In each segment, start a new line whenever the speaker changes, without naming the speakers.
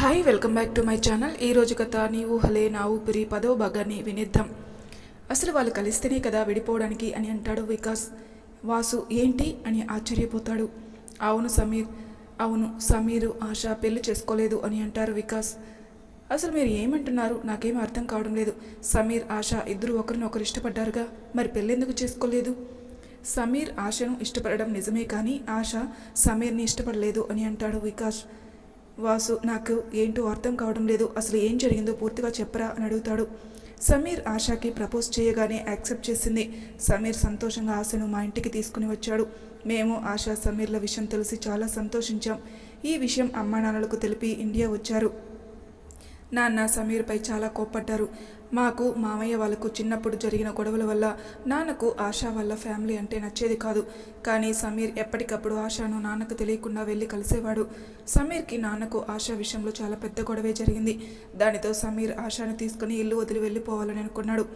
Hi welcome back to my channel ఈ రోజు కథ నీ ఊహలే నా ఊపిరి పదో భాగాన్ని వినిద్దాం. అసలు వాళ్ళు కలిస్తేనే కదా విడిపోవడానికి అని అంటాడు వికాస్. వాసు ఏంటి అని ఆశ్చర్యపోతాడు. అవును సమీర్ అవును సమీరు ఆశ పెళ్ళి చేసుకోలేదు అని అంటారు వికాస్. అసలు మీరు ఏమంటున్నారు? నాకేం అర్థం కావడం లేదు. సమీర్ ఆశ ఇద్దరు ఒకరినొకరు ఇష్టపడ్డారుగా. మరి పెళ్ళెందుకు చేసుకోలేదు? సమీర్ ఆశను ఇష్టపడడం నిజమే కానీ ఆశ సమీర్ని ఇష్టపడలేదు అని అంటాడు వికాస్. వాసు నాకు ఏంటో అర్థం కావడం లేదు. అసలు ఏం జరిగిందో పూర్తిగా చెప్పరా అని అడుగుతాడు. సమీర్ ఆశాకి ప్రపోజ్ చేయగానే యాక్సెప్ట్ చేసింది. సమీర్ సంతోషంగా ఆశను మా ఇంటికి తీసుకుని వచ్చాడు. మేము ఆశా సమీర్ల విషయం తెలిసి చాలా సంతోషించాం. ఈ విషయం అమ్మా నాన్నలకు తెలిపి ఇండియా వచ్చారు. నాన్న సమీర్పై చాలా కోప్పడ్డారు. మాకు మామయ్య వాళ్ళకు చిన్నప్పుడు జరిగిన గొడవల వల్ల నాన్నకు ఆశా వాళ్ళ ఫ్యామిలీ అంటే నచ్చేది కాదు. కానీ సమీర్ ఎప్పటికప్పుడు ఆశాను నాన్నకు తెలియకుండా వెళ్ళి కలిసేవాడు. సమీర్కి నాన్నకు ఆశా విషయంలో చాలా పెద్ద గొడవే జరిగింది. దానితో సమీర్ ఆశాను తీసుకుని ఇల్లు వదిలి వెళ్ళిపోవాలని అనుకున్నాడు.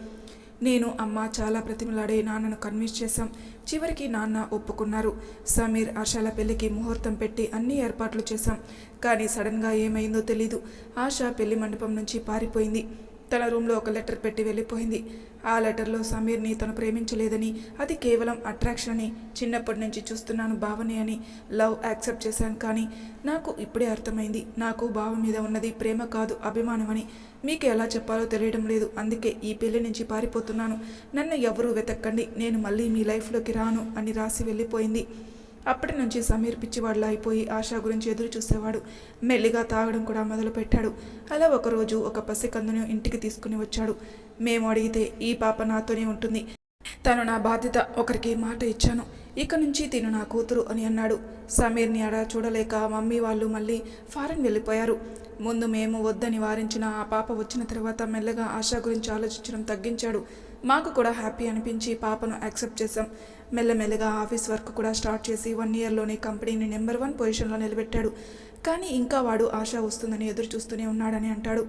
నేను అమ్మ చాలా ప్రతిమలాడే నాన్నను కన్విన్స్ చేశాం. చివరికి నాన్న ఒప్పుకున్నారు. సమీర్ ఆశాల పెళ్ళికి ముహూర్తం పెట్టి అన్ని ఏర్పాట్లు చేశాం. కానీ సడన్గా ఏమైందో తెలీదు. ఆశ పెళ్ళి మండపం నుంచి పారిపోయింది. తన రూమ్లో ఒక లెటర్ పెట్టి వెళ్ళిపోయింది. ఆ లెటర్లో సమీర్ని తను ప్రేమించలేదని అది కేవలం అట్రాక్షన్ అని చిన్నప్పటి నుంచి చూస్తున్నాను భావనే అని లవ్ యాక్సెప్ట్ చేశాను కానీ నాకు ఇప్పుడే అర్థమైంది. నాకు భావం మీద ఉన్నది ప్రేమ కాదు అభిమానం అని. మీకు ఎలా చెప్పాలో తెలియడం లేదు. అందుకే ఈ పెళ్ళి నుంచి పారిపోతున్నాను. నన్ను ఎవరూ వెతక్కండి నేను మళ్ళీ మీ లైఫ్లోకి రాను అని రాసి వెళ్ళిపోయింది. అప్పటి నుంచి సమీర్ పిచ్చివాళ్ళ అయిపోయి ఆశ గురించి ఎదురు చూసేవాడు. మెల్లిగా తాగడం కూడా మొదలుపెట్టాడు. అలా ఒకరోజు ఒక పసికందును ఇంటికి తీసుకుని వచ్చాడు. మేము అడిగితే ఈ పాప నాతోనే ఉంటుంది. తను నా బాధ్యత ఒకరికి మాట ఇచ్చాను. ఇక నుంచి తిను నా కూతురు అని అన్నాడు. సమీర్ని అడా చూడలేక మమ్మీ వాళ్ళు మళ్ళీ ఫారెన్ వెళ్ళిపోయారు. ముందు మేము వద్దని వారించిన ఆ పాప వచ్చిన తర్వాత మెల్లగా ఆశ గురించి ఆలోచించడం తగ్గించాడు. మాకు కూడా హ్యాపీ అనిపించి పాపను యాక్సెప్ట్ చేశాం. మెల్లమెల్లగా ఆఫీస్ వర్క్ కూడా స్టార్ట్ చేసి వన్ ఇయర్లోనే కంపెనీని నెంబర్ వన్ పొజిషన్లో నిలబెట్టాడు. కానీ ఇంకా వాడు ఆశ వస్తుందని ఎదురు చూస్తూనే ఉన్నాడని అంటాడు.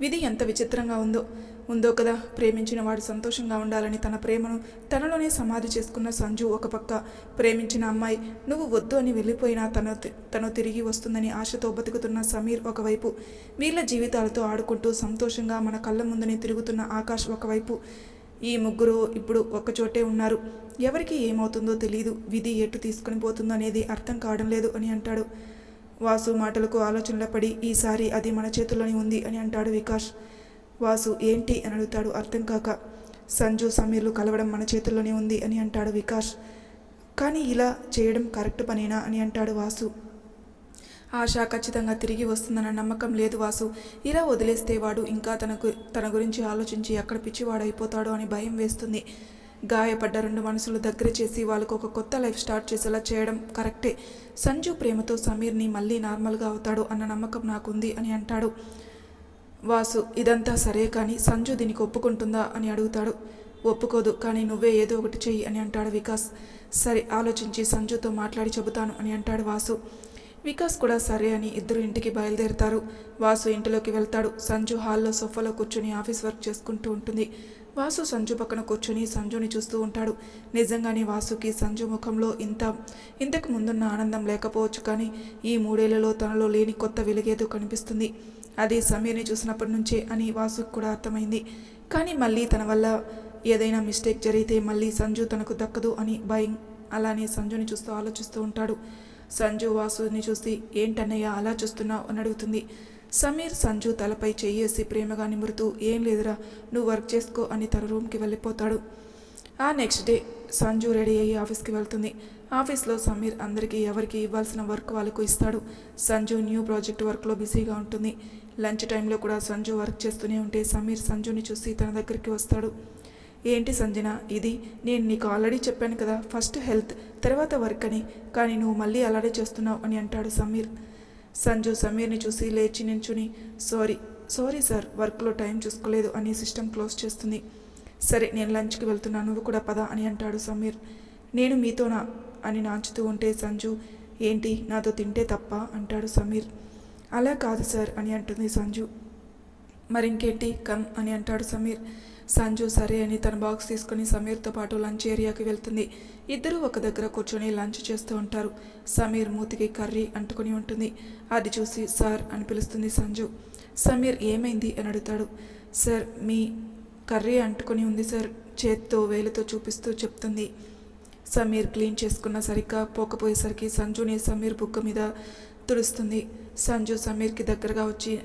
విధి ఎంత విచిత్రంగా ఉందో. ఉందో కదా ప్రేమించిన వాడు సంతోషంగా ఉండాలని తన ప్రేమను తనలోనే సమాధి చేసుకున్న సంజు ఒక పక్క. ప్రేమించిన అమ్మాయి నువ్వు వద్దు అని వెళ్ళిపోయినా తన తను తిరిగి వస్తుందని ఆశతో బతుకుతున్న సమీర్ ఒకవైపు. వీళ్ళ జీవితాలతో ఆడుకుంటూ సంతోషంగా మన కళ్ళ ముందునే తిరుగుతున్న ఆకాష్ ఒకవైపు. ఈ ముగ్గురు ఇప్పుడు ఒక్కచోటే ఉన్నారు. ఎవరికి ఏమవుతుందో తెలియదు విధి ఎటు తీసుకొని పోతుందో అనేది అర్థం కావడం లేదు అని అంటాడు. వాసు మాటలకు ఆలోచనలో పడి ఈసారి అది మన చేతుల్లోనే ఉంది అని అంటాడు వికాష్. వాసు ఏంటి అని అడుగుతాడు. అర్థం కాక సంజు సమీర్లు కలవడం మన చేతుల్లోనే ఉంది అని అంటాడు వికాష్. కానీ ఇలా చేయడం కరెక్ట్ పనేనా అని అంటాడు వాసు. ఆశ ఖచ్చితంగా తిరిగి వస్తుందన్న నమ్మకం లేదు వాసు. ఇలా వదిలేస్తే వాడు ఇంకా తనకు తన గురించి ఆలోచించి ఎక్కడ పిచ్చివాడు అయిపోతాడో అని భయం వేస్తుంది. గాయపడ్డ రెండు మనసులు దగ్గర చేసి వాళ్ళకు ఒక కొత్త లైఫ్ స్టార్ట్ చేసేలా చేయడం కరెక్టే. సంజు ప్రేమతో సమీర్ని మళ్ళీ నార్మల్గా అవుతాడు అన్న నమ్మకం నాకుంది అని అంటాడు. వాసు ఇదంతా సరే కానీ సంజు దీనికి ఒప్పుకుంటుందా? అని అడుగుతాడు. ఒప్పుకోదు కానీ నువ్వే ఏదో ఒకటి చెయ్యి అని అంటాడు వికాస్. సరే ఆలోచించి సంజుతో మాట్లాడి చెబుతాను అని అంటాడు వాసు. వికాస్ కూడా సరే అని ఇద్దరు ఇంటికి బయలుదేరుతారు. వాసు ఇంటిలోకి వెళ్తాడు. సంజు హాల్లో సోఫాలో కూర్చొని ఆఫీస్ వర్క్ చేసుకుంటూ ఉంటుంది. వాసు సంజు పక్కన కూర్చొని సంజుని చూస్తూ ఉంటాడు. నిజంగానే వాసుకి సంజు ముఖంలో ఇంత ఇంతకు ముందున్న ఆనందం లేకపోవచ్చు కానీ ఈ మూడేళ్ళలో తనలో లేని కొత్త వెలుగేదో కనిపిస్తుంది. అది సమీర్ని చూసినప్పటి నుంచే అని వాసుకు కూడా అర్థమైంది. కానీ మళ్ళీ తన వల్ల ఏదైనా మిస్టేక్ జరిగితే మళ్ళీ సంజు తనకు దక్కదు అని భయం. అలానే సంజుని చూస్తూ ఆలోచిస్తూ ఉంటాడు. సంజు వాసుని చూసి ఏంటన్నయ్య అలా చూస్తున్నావు? అని అడుగుతుంది. సమీర్ సంజు తలపై చెయ్యేసి ప్రేమగా నిమురుతూ ఏం లేదురా నువ్వు వర్క్ చేసుకో అని తన రూమ్కి వెళ్ళిపోతాడు. ఆ నెక్స్ట్ డే సంజు రెడీ అయ్యి ఆఫీస్కి వెళ్తుంది. ఆఫీస్లో సమీర్ అందరికీ ఎవరికి ఇవ్వాల్సిన వర్క్ వాళ్ళకు ఇస్తాడు. సంజు న్యూ ప్రాజెక్ట్ వర్క్లో బిజీగా ఉంటుంది. లంచ్ టైంలో కూడా సంజు వర్క్ చేస్తూనే ఉంటే సమీర్ సంజుని చూసి తన దగ్గరికి వస్తాడు. ఏంటి సంజన ఇది నేను నీకు ఆల్రెడీ చెప్పాను కదా ఫస్ట్ హెల్త్ తర్వాత వర్క్ అని కానీ నువ్వు మళ్ళీ అలాగే చేస్తున్నావు అని అంటాడు సమీర్. సంజు సమీర్ని చూసి లేచి నించుని సారీ సారీ సార్ వర్క్లో టైం చూసుకోలేదు అని సిస్టమ్ క్లోజ్ చేస్తుంది. సరే నేను లంచ్కి వెళ్తున్నా నువ్వు కూడా పద అని అంటాడు సమీర్. నేను మీతోనా? అని నాంచుతూ ఉంటే సంజు ఏంటి? నాతో తింటే తప్ప అంటాడు సమీర్. అలా కాదు సార్ అని అంటుంది సంజు. మరింకేంటి? కమ్ అని అంటాడు సమీర్. సంజు సరే అని తన బాక్స్ తీసుకుని సమీర్తో పాటు లంచ్ ఏరియాకి వెళ్తుంది. ఇద్దరూ ఒక దగ్గర కూర్చొని లంచ్ చేస్తూ ఉంటారు. సమీర్ మూతికి కర్రీ అంటుకుని ఉంటుంది. అది చూసి సార్ అని పిలుస్తుంది సంజు. సమీర్ ఏమైంది? అని అడుగుతాడు. సార్ మీ కర్రీ అంటుకొని ఉంది సార్. చేత్తో వేలుతో చూపిస్తూ చెప్తుంది. సమీర్ క్లీన్ చేసుకున్న సరిగ్గా పోకపోయేసరికి సంజుని సమీర్ బుక్క మీద తుడుస్తుంది. సంజు సమీర్కి దగ్గరగా వచ్చి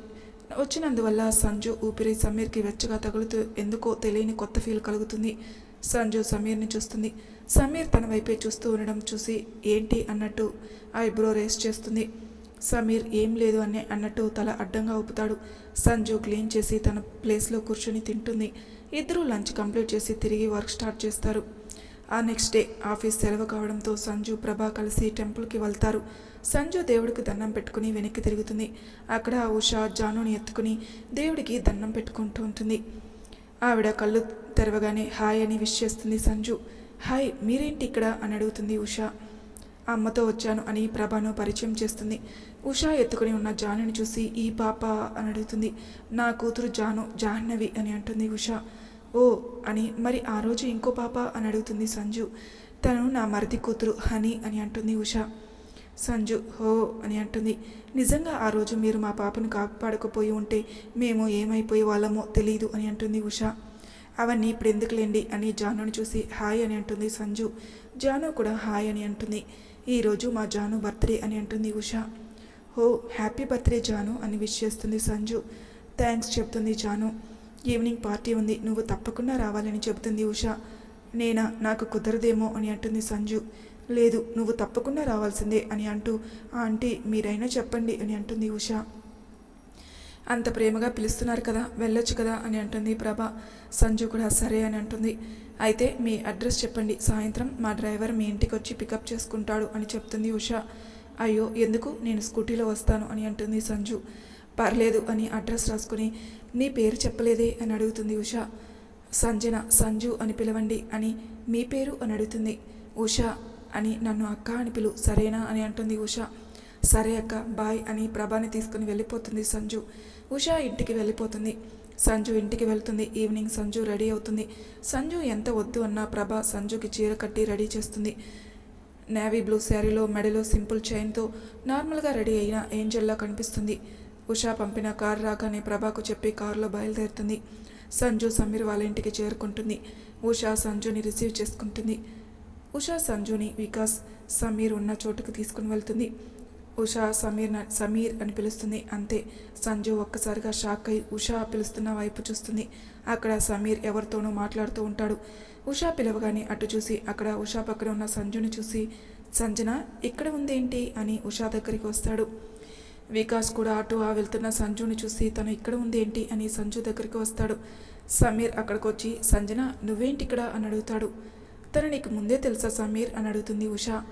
వచ్చినందువల్ల సంజు ఊపిరి సమీర్కి వెచ్చగా తగులుతూ ఎందుకో తెలియని కొత్త ఫీల్ కలుగుతుంది. సంజు సమీర్ని చూస్తుంది. సమీర్ తన వైపే చూస్తూ ఉండడం చూసి ఏంటి? అన్నట్టు ఐబ్రో రేస్ చేస్తుంది. సమీర్ ఏం లేదు అని అన్నట్టు తల అడ్డంగా ఊపుతాడు. సంజు క్లీన్ చేసి తన ప్లేస్లో కూర్చొని తింటుంది. ఇద్దరూ లంచ్ కంప్లీట్ చేసి తిరిగి వర్క్ స్టార్ట్ చేస్తారు. ఆ నెక్స్ట్ డే ఆఫీస్ సెలవు కావడంతో సంజు ప్రభా కలిసి టెంపుల్కి వెళ్తారు. సంజు దేవుడికి దండం పెట్టుకుని వెనక్కి తిరుగుతుంది. అక్కడ ఉషా జానుని ఎత్తుకుని దేవుడికి దండం పెట్టుకుంటూ ఉంటుంది. ఆవిడ కళ్ళు తెరవగానే హాయ్ అని విష్ చేస్తుంది సంజు. హాయ్ మీరేంటి ఇక్కడ? అని అడుగుతుంది ఉషా. అమ్మతో వచ్చాను అని ప్రభాను పరిచయం చేస్తుంది. ఉషా ఎత్తుకుని ఉన్న జానుని చూసి ఈ పాప అని అడుగుతుంది. నా కూతురు జాను జాహ్నవి అని అంటుంది ఉషా. ఓ అని మరి ఆ రోజు ఇంకో పాప అని అడుగుతుంది సంజు. తను నా మరిది కూతురు హనీ అని అంటుంది ఉషా. సంజు హో అని అంటుంది. నిజంగా ఆ రోజు మీరు మా పాపను కాపాడకపోయి ఉంటే మేము ఏమైపోయే వాళ్ళమో తెలియదు అని అంటుంది ఉషా. అవన్నీ ఇప్పుడు ఎందుకులేండి అని జానుని చూసి హాయ్ అని అంటుంది సంజు. జాను కూడా హాయ్ అని అంటుంది. ఈరోజు మా జాను బర్త్డే అని అంటుంది ఉష. హో హ్యాపీ బర్త్డే జాను అని విష్ చేస్తుంది సంజు. థ్యాంక్స్ చెప్తుంది జాను. ఈవినింగ్ పార్టీ ఉంది నువ్వు తప్పకుండా రావాలని చెబుతుంది ఉష. నేనా నాకు కుదరదేమో అని అంటుంది సంజు. లేదు నువ్వు తప్పకుండా రావాల్సిందే అని అంటూ ఆ ఆంటీ మీరైనా చెప్పండి అని అంటుంది ఉషా. అంత ప్రేమగా పిలుస్తున్నారు కదా వెళ్ళొచ్చు కదా అని అంటుంది ప్రభ. సంజు కూడా సరే అని అంటుంది. అయితే మీ అడ్రస్ చెప్పండి. సాయంత్రం మా డ్రైవర్ మీ ఇంటికి వచ్చి పికప్ చేసుకుంటాడు అని చెప్తుంది ఉషా. అయ్యో ఎందుకు? నేను స్కూటీలో వస్తాను అని అంటుంది సంజు. పర్లేదు అని అడ్రస్ రాసుకుని నీ పేరు చెప్పలేదే అని అడుగుతుంది ఉషా. సంజన సంజు అని పిలవండి అని మీ పేరు అని అడుగుతుంది ఉష అని నన్ను అక్క అని పిలు సరేనా అని అంటుంది ఉష. సరే అక్క బాయ్ అని ప్రభాని తీసుకుని వెళ్ళిపోతుంది సంజు. ఉషా ఇంటికి వెళ్ళిపోతుంది. సంజు ఇంటికి వెళ్తుంది. ఈవినింగ్ సంజు రెడీ అవుతుంది. సంజు ఎంత వద్దు అన్నా ప్రభ సంజుకి చీర కట్టి రెడీ చేస్తుంది. నేవీ బ్లూ శారీలో మెడలో సింపుల్ చైన్తో నార్మల్గా రెడీ అయిన ఏంజల్లా కనిపిస్తుంది. ఉషా పంపిన కారు రాగానే ప్రభాకు చెప్పి కారులో బయలుదేరుతుంది. సంజు సమీర్ వాళ్ళ ఇంటికి చేరుకుంటుంది. ఉషా సంజుని రిసీవ్ చేసుకుంటుంది. ఉషా సంజుని వికాస్ సమీర్ ఉన్న చోటుకు తీసుకుని వెళ్తుంది. ఉషా సమీర్ సమీర్ అని పిలుస్తుంది. అంతే. సంజు ఒక్కసారిగా షాక్ అయి ఉషా పిలుస్తున్న వైపు చూస్తుంది. అక్కడ సమీర్ ఎవరితోనూ మాట్లాడుతూ ఉంటాడు. ఉషా పిలవగానే అటు చూసి అక్కడ ఉషా పక్కన ఉన్న సంజుని చూసి సంజన ఇక్కడ ఉందేంటి? అని ఉషా దగ్గరికి వస్తాడు. వికాస్ కూడా అటు ఆ వెళ్తున్న సంజుని చూసి తను ఇక్కడ ఉంది ఏంటి అని సంజు దగ్గరికి వస్తాడు. సమీర్ అక్కడికి వచ్చి సంజన నువ్వేంటి ఇక్కడ అని అడుగుతాడు. తను నీకు ముందే తెలుసా సమీర్? అని అడుగుతుంది ఉషా.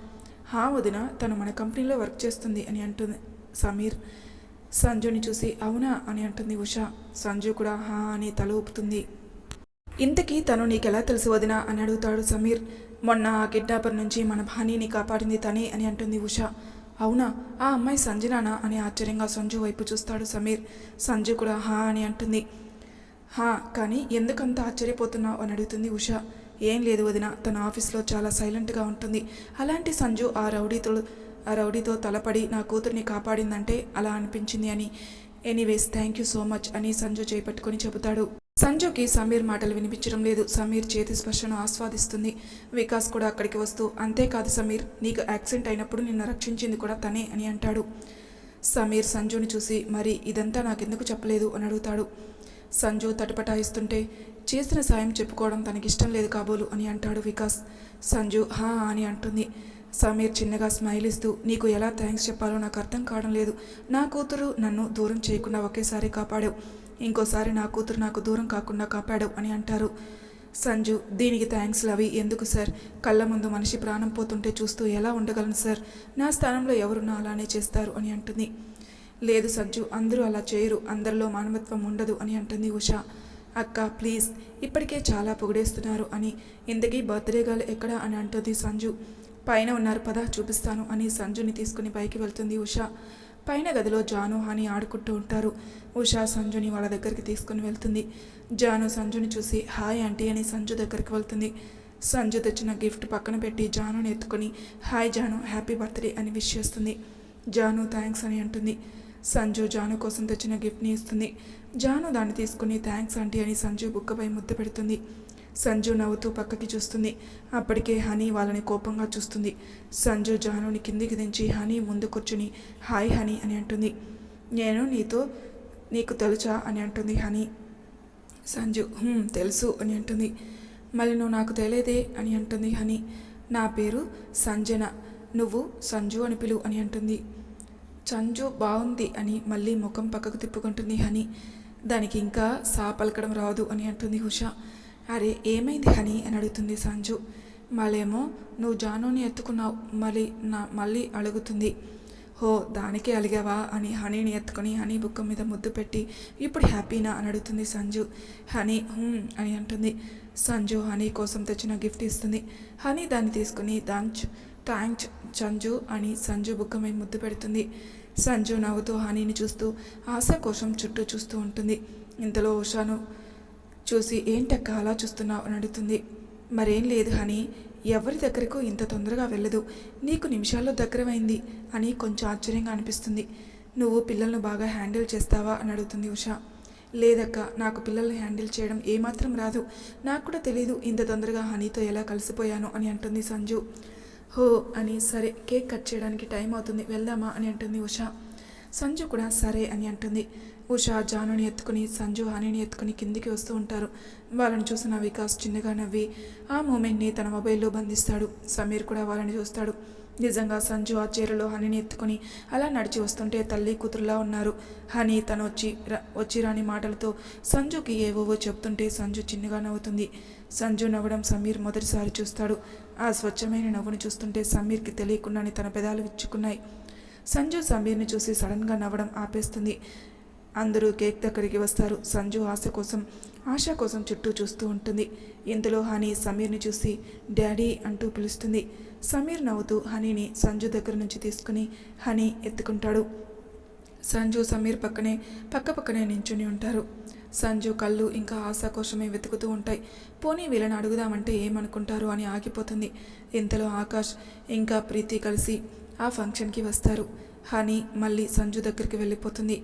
హా వదిన తను మన కంపెనీలో వర్క్ చేస్తుంది అని అంటుంది సమీర్. సంజుని చూసి అవునా అని అంటుంది ఉష. సంజు కూడా హా అని తల ఊపుతుంది. ఇంతకీ తను నీకెలా తెలుసు వదినా అని అడుగుతాడు సమీర్. మొన్న ఆ కిడ్నాపర్ నుంచి మన భానీని కాపాడింది తనే అని అంటుంది ఉష. అవునా ఆ అమ్మాయి సంజనానా అని ఆశ్చర్యంగా సంజు వైపు చూస్తాడు సమీర్. సంజు కూడా హా అని అంటుంది. హా కానీ ఎందుకంత ఆశ్చర్యపోతున్నావు అని అడుగుతుంది ఉషా. ఏం లేదు వదిన. తన ఆఫీస్లో చాలా సైలెంట్గా ఉంటుంది. అలాంటి సంజు ఆ రౌడీతో ఆ రౌడీతో తలపడి నా కూతుర్ని కాపాడిందంటే అలా అనిపించింది అని. Anyways thank you so much అని సంజు చేపట్టుకుని చెబుతాడు. సంజుకి సమీర్ మాటలు వినిపించడం లేదు. సమీర్ చేతి స్పర్శను ఆస్వాదిస్తుంది. వికాస్ కూడా అక్కడికి వస్తూ అంతేకాదు సమీర్ నీకు యాక్సిడెంట్ అయినప్పుడు నిన్ను రక్షించింది కూడా తనే అని అంటాడు. సమీర్ సంజుని చూసి మరి ఇదంతా నాకెందుకు చెప్పలేదు? అని అడుగుతాడు. సంజు తటపటాయిస్తుంటే చేసిన సాయం చెప్పుకోవడం తనకిష్టం లేదు కాబోలు అని అంటాడు వికాస్. సంజు హా అని అంటుంది. సమీర్ చిన్నగా స్మైల్ ఇస్తూ నీకు ఎలా థ్యాంక్స్ చెప్పాలో నాకు అర్థం కావడం లేదు. నా కూతురు నన్ను దూరం చేయకుండా ఒకేసారి కాపాడావు. ఇంకోసారి నా కూతురు నాకు దూరం కాకుండా కాపాడావు అని అంటారు. సంజు దీనికి థ్యాంక్స్ లవి. ఎందుకు సార్? కళ్ళ ముందు మనిషి ప్రాణం పోతుంటే చూస్తూ ఎలా ఉండగలను సార్? నా స్థానంలో ఎవరున్నా అలానే చేస్తారు అని అంటుంది. లేదు సంజు అందరూ అలా చేయరు అందరిలో మానవత్వం ఉండదు అని అంటుంది ఉష. అక్క ప్లీజ్ ఇప్పటికే చాలా పొగిడేస్తున్నారు అని. ఇంతకీ బర్త్డే గర్ల్ ఎక్కడ అని అంటుంది సంజు. పైన ఉన్నారు పద చూపిస్తాను అని సంజుని తీసుకుని పైకి వెళ్తుంది ఉష. పైన గదిలో జాను హాని ఆడుకుంటూ ఉంటారు. ఉషా సంజుని వాళ్ళ దగ్గరికి తీసుకుని వెళ్తుంది. జాను సంజుని చూసి హాయ్ ఆంటీ అని సంజు దగ్గరికి వెళ్తుంది. సంజు తెచ్చిన గిఫ్ట్ పక్కన పెట్టి జానుని ఎత్తుకొని హాయ్ జాను హ్యాపీ బర్త్డే అని విష్ చేస్తుంది. జాను థ్యాంక్స్ అని అంటుంది. సంజు జాను కోసం తెచ్చిన గిఫ్ట్ని ఇస్తుంది. జాను దాన్ని తీసుకుని థ్యాంక్స్ ఆంటీ అని సంజు బుక్కపై ముద్ద పెడుతుంది. సంజు నవ్వుతూ పక్కకి చూస్తుంది. అప్పటికే హనీ వాళ్ళని కోపంగా చూస్తుంది. సంజు జానుని కిందికి దించి హనీ ముందు కూర్చుని హాయ్ హనీ అని అంటుంది. నేను నీతో నీకు తెలుసా అని అంటుంది హనీ. సంజు తెలుసు అని అంటుంది. మళ్ళీ నువ్వు నాకు తెలియదే అని అంటుంది హనీ. నా పేరు సంజన నువ్వు సంజు అని పిలువు అని అంటుంది. సంజు బాగుంది అని మళ్ళీ ముఖం పక్కకు తిప్పుకుంటుంది హనీ. దానికి ఇంకా సా పలకడం రాదు అని అంటుంది ఉష అరే ఏమైంది హనీ అని అడుగుతుంది సంజు. మళ్ళేమో నువ్వు జానుని ఎత్తుకున్నావు. మళ్ళీ నా మళ్ళీ అడుగుతుంది. హో దానికే అలిగావా అని హనీని ఎత్తుకొని హనీ బుక్క మీద ముద్దు పెట్టి ఇప్పుడు హ్యాపీనా అని అడుగుతుంది సంజు. హనీ అని అంటుంది. సంజు హనీ కోసం తెచ్చిన గిఫ్ట్ ఇస్తుంది. హనీ దాన్ని తీసుకుని దాంచ్ థ్యాంక్స్ చంజు అని సంజు బుక్క ముద్దు పెడుతుంది. సంజు నవ్వుతూ హనీని చూస్తూ ఆశ కోసం చుట్టూ చూస్తూ ఉంటుంది. ఇంతలో ఉషాను చూసి ఏంటక్క అలా చూస్తున్నావు? అని అడుగుతుంది. మరేం లేదు హనీ ఎవరి దగ్గరకు ఇంత తొందరగా వెళ్ళదు. నీకు నిమిషాల్లో దగ్గరమైంది అని కొంచెం ఆశ్చర్యంగా అనిపిస్తుంది. నువ్వు పిల్లలను బాగా హ్యాండిల్ చేస్తావా? అని అడుగుతుంది ఉషా. లేదక్క నాకు పిల్లల్ని హ్యాండిల్ చేయడం ఏమాత్రం రాదు. నాకు కూడా తెలియదు ఇంత తొందరగా హనీతో ఎలా కలిసిపోయాను అని అంటుంది సంజు. హో అని సరే కేక్ కట్ చేయడానికి టైం అవుతుంది వెళ్దామా అని అంటుంది ఉష. సంజు కూడా సరే అని అంటుంది. ఉష జానుని ఎత్తుకుని సంజు హనీని ఎత్తుకుని కిందికి వస్తూ ఉంటారు. వాళ్ళని చూసిన వికాస్ చిన్నగా నవ్వి ఆ మూమెంట్ని తన మొబైల్లో బంధిస్తాడు. సమీర్ కూడా వాళ్ళని చూస్తాడు. నిజంగా సంజు ఆ చీరలో హనీని ఎత్తుకుని అలా నడిచి వస్తుంటే తల్లి కూతురులా ఉన్నారు. హనీ తను వచ్చి వచ్చి రాని మాటలతో సంజుకి ఏవోవో చెప్తుంటే సంజు చిన్నగా నవ్వుతుంది. సంజు నవ్వడం సమీర్ మొదటిసారి చూస్తాడు. ఆ స్వచ్ఛమైన నవ్వును చూస్తుంటే సమీర్కి తెలియకుండానే తన పెదాలు విచ్చుకున్నాయి. సంజు సమీర్ని చూసి సడన్గా నవ్వడం ఆపేస్తుంది. అందరూ కేక్ దగ్గరికి వస్తారు. సంజు ఆశ కోసం ఆశ కోసం చుట్టూ చూస్తూ ఉంటుంది. ఇంతలో హనీ సమీర్ని చూసి డాడీ అంటూ పిలుస్తుంది. సమీర్ నవ్వుతూ హనీని సంజు దగ్గర నుంచి తీసుకుని హనీ ఎత్తుకుంటాడు. సంజు సమీర్ పక్కనే పక్క పక్కనే నించుని ఉంటారు. సంజు కళ్ళు ఇంకా ఆశ కోసమే వెతుకుతూ ఉంటాయి. పోనీ వీళ్ళని అడుగుదామంటే ఏమనుకుంటారు అని ఆగిపోతుంది. ఇంతలో ఆకాష్ ఇంకా ప్రీతి కలిసి ఆ ఫంక్షన్కి వస్తారు. హనీ మళ్ళీ సంజు దగ్గరికి వెళ్ళిపోతుంది.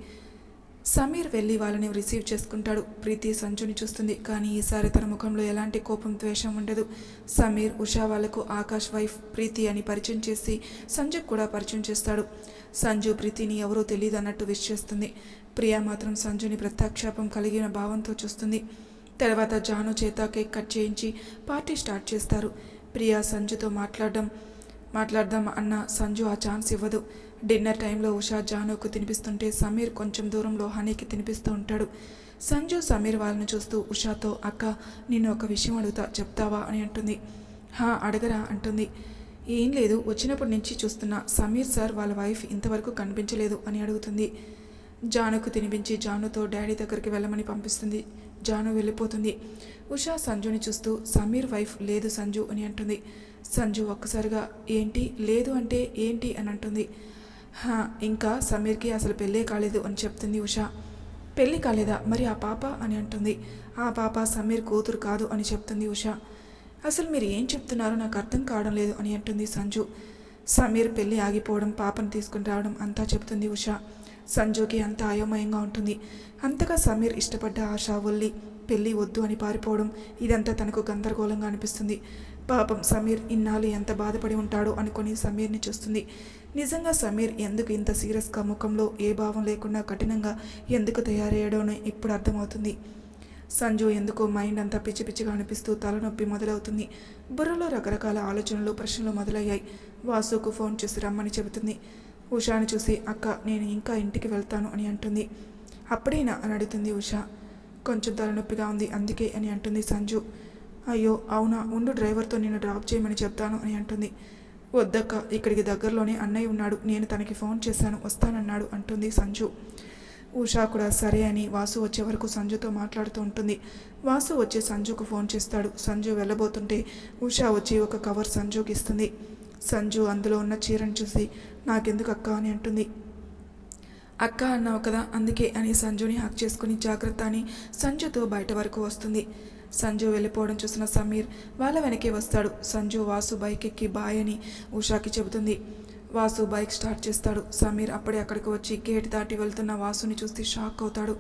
సమీర్ వెళ్ళి వాళ్ళని రిసీవ్ చేసుకుంటాడు. ప్రీతి సంజుని చూస్తుంది. కానీ ఈసారి తన ముఖంలో ఎలాంటి కోపం ద్వేషం ఉండదు. సమీర్ ఉషా వాళ్ళకు ఆకాష్ వైఫ్ ప్రీతి అని పరిచయం చేసి సంజు కూడా పరిచయం చేస్తాడు. సంజు ప్రీతిని ఎవరో తెలియదు అన్నట్టు విష్ చేస్తుంది. ప్రియా మాత్రం సంజుని ప్రత్యాక్షేపం కలిగిన భావంతో చూస్తుంది. తర్వాత జాను చేత కేక్ కట్ చేయించి పార్టీ స్టార్ట్ చేస్తారు. ప్రియా సంజుతో మాట్లాడడం మాట్లాడదాం అన్న సంజు ఆ ఛాన్స్ ఇవ్వదు. డిన్నర్ టైంలో ఉషా జానుకు తినిపిస్తుంటే సమీర్ కొంచెం దూరంలో హనీకి తినిపిస్తూ ఉంటాడు. సంజు సమీర్ వాళ్ళని చూస్తూ ఉషాతో అక్క నేను ఒక విషయం అడుగుతా చెప్తావా? అని అంటుంది. హా అడగరా అంటుంది. ఏం లేదు వచ్చినప్పటి నుంచి చూస్తున్నా సమీర్ సార్ వాళ్ళ వైఫ్ ఇంతవరకు కనిపించలేదు అని అడుగుతుంది. జానుకు తినిపించి జానుతో డాడీ దగ్గరికి వెళ్ళమని పంపిస్తుంది. జాను వెళ్ళిపోతుంది. ఉషా సంజుని చూస్తూ సమీర్ వైఫ్ లేదు సంజు అని అంటుంది. సంజు ఒక్కసారిగా ఏంటి? లేదు అంటే ఏంటి? అని అంటుంది. ఇంకా సమీర్కి అసలు పెళ్ళే కాలేదు అని చెప్తుంది ఉష. పెళ్ళి కాలేదా? మరి ఆ పాప అని అంటుంది. ఆ పాప సమీర్ కూతురు కాదు అని చెప్తుంది ఉష. అసలు మీరు ఏం చెప్తున్నారో నాకు అర్థం కావడం లేదు అని అంటుంది సంజు. సమీర్ పెళ్ళి ఆగిపోవడం పాపను తీసుకుని రావడం అంతా చెప్తుంది ఉష. సంజుకి అంత అయోమయంగా ఉంటుంది. అంతగా సమీర్ ఇష్టపడ్డ ఆశ ఒల్లి పెళ్ళి వద్దు అని పారిపోవడం ఇదంతా తనకు గందరగోళంగా అనిపిస్తుంది. పాపం సమీర్ ఇన్నాళ్ళు ఎంత బాధపడి ఉంటాడో అనుకొని సమీర్ని చూస్తుంది. నిజంగా సమీర్ ఎందుకు ఇంత సీరియస్గా ముఖంలో ఏ భావం లేకుండా కఠినంగా ఎందుకు తయారయ్యాడోనో ఇప్పుడు అర్థమవుతుంది. సంజు ఎందుకో మైండ్ అంతా పిచ్చి పిచ్చిగా అనిపిస్తూ తలనొప్పి మొదలవుతుంది. బుర్రలో రకరకాల ఆలోచనలు ప్రశ్నలు మొదలయ్యాయి. వాసుకు ఫోన్ చేసి రమ్మని చెబుతుంది. ఉషాని చూసి అక్క నేను ఇంకా ఇంటికి వెళ్తాను అని అంటుంది. అప్పుడేనా? అని అడుగుతుంది ఉష. కొంచెం తలనొప్పిగా ఉంది అందుకే అని అంటుంది సంజు. అయ్యో అవునా? ఉండు డ్రైవర్తో నేను డ్రాప్ చేయమని చెప్తాను అని అంటుంది. వద్దక్క ఇక్కడికి దగ్గరలోనే అన్నయ్య ఉన్నాడు. నేను తనకి ఫోన్ చేశాను. వస్తానన్నాడు అంటుంది సంజు. ఉషా కూడా సరే అని వాసు వచ్చే వరకు సంజుతో మాట్లాడుతూ ఉంటుంది. వాసు వచ్చి సంజుకు ఫోన్ చేస్తాడు. సంజు వెళ్ళబోతుంటే ఉషా వచ్చి ఒక కవర్ సంజుకి ఇస్తుంది. సంజు అందులో ఉన్న చీరను చూసి నాకెందుకు అక్క అని అంటుంది. అక్క అన్నావు కదా అందుకే అని సంజుని హక్ చేసుకుని జాగ్రత్త అని సంజుతో బయట వరకు వస్తుంది. సంజు వెళ్ళిపోవడం చూసిన సమీర్ వాళ్ళ వెనకే వస్తాడు. సంజు వాసు బైక్ ఎక్కి బాయ్ అని ఉషాకి చెబుతుంది. వాసు బైక్ స్టార్ట్ చేస్తాడు. సమీర్ అప్పుడే అక్కడికి వచ్చి గేట్ దాటి వెళ్తున్న వాసుని చూసి షాక్ అవుతాడు.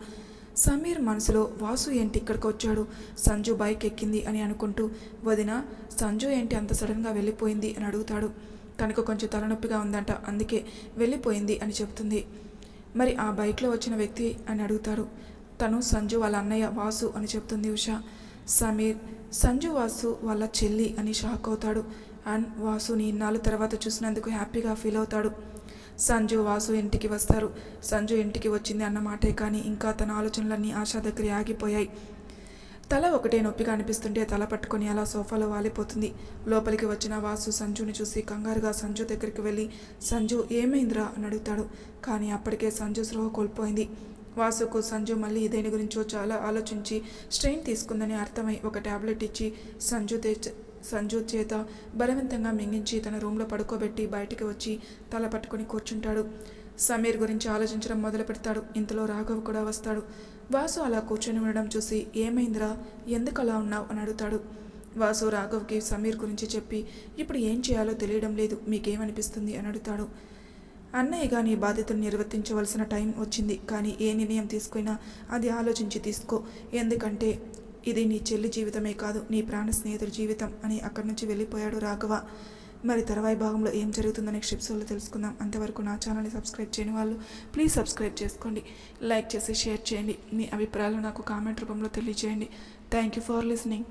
సమీర్ మనసులో వాసు ఏంటి ఇక్కడికి వచ్చాడు? సంజు బైక్ ఎక్కింది అని అనుకుంటూ వదిన సంజు ఏంటి అంత సడన్గా వెళ్ళిపోయింది అని అడుగుతాడు. తనకు కొంచెం తలనొప్పిగా ఉందంట అందుకే వెళ్ళిపోయింది అని చెబుతుంది. మరి ఆ బైక్లో వచ్చిన వ్యక్తి అని అడుగుతాడు. తను సంజు వాళ్ళ అన్నయ్య వాసు అని చెప్తుంది ఉషా. సమీర్ సంజు వాసు వాళ్ళ చెల్లి అని షాక్ అవుతాడు. అండ్ వాసుని ఇన్నాళ్ళ తర్వాత చూసినందుకు హ్యాపీగా ఫీల్ అవుతాడు. సంజు వాసు ఇంటికి వస్తారు. సంజు ఇంటికి వచ్చింది అన్నమాటే కానీ ఇంకా తన ఆలోచనలన్నీ ఆశా దగ్గర ఆగిపోయాయి. తల ఒకటే నొప్పిగా అనిపిస్తుంటే తల పట్టుకొని అలా సోఫాలో వాలిపోతుంది. లోపలికి వచ్చిన వాసు సంజుని చూసి కంగారుగా సంజు దగ్గరికి వెళ్ళి సంజు ఏమైందిరా? అని అడుగుతాడు. కానీ అప్పటికే సంజు స్పృహ కోల్పోయింది. వాసుకు సంజు మళ్ళీ దేని గురించో చాలా ఆలోచించి స్ట్రెయిన్ తీసుకుందని అర్థమై ఒక టాబ్లెట్ ఇచ్చి సంజు సంజు చేత బలవంతంగా మింగించి తన రూమ్లో పడుకోబెట్టి బయటికి వచ్చి తల పట్టుకొని కూర్చుంటాడు. సమీర్ గురించి ఆలోచించడం మొదలు పెడతాడు. ఇంతలో రాఘవ్ కూడా వస్తాడు. వాసు అలా కూర్చొని ఉండడం చూసి ఏమైందిరా? ఎందుకు అలా ఉన్నావు? అని అడుగుతాడు. వాసు రాఘవ్కి సమీర్ గురించి చెప్పి ఇప్పుడు ఏం చేయాలో తెలియడం లేదు. మీకేమనిపిస్తుంది? అని అడుగుతాడు. అన్నయ్యగా నీ బాధ్యతను నిర్వర్తించవలసిన టైం వచ్చింది. కానీ ఏ నిర్ణయం తీసుకున్నా అది ఆలోచించి తీసుకో. ఎందుకంటే ఇది నీ చెల్లి జీవితమే కాదు నీ ప్రాణ స్నేహితుడి జీవితం అని అక్కడి నుంచి వెళ్ళిపోయాడు రాఘవ. మరి తర్వాయి భాగంలో ఏం జరుగుతుందో నెక్స్ట్ తెలుసుకుందాం. అంతవరకు నా ఛానల్ని సబ్స్క్రైబ్ చేయని వాళ్ళు ప్లీజ్ సబ్స్క్రైబ్ చేసుకోండి. లైక్ చేసి షేర్ చేయండి. మీ అభిప్రాయాలు నాకు కామెంట్ రూపంలో తెలియజేయండి. Thank you for listening.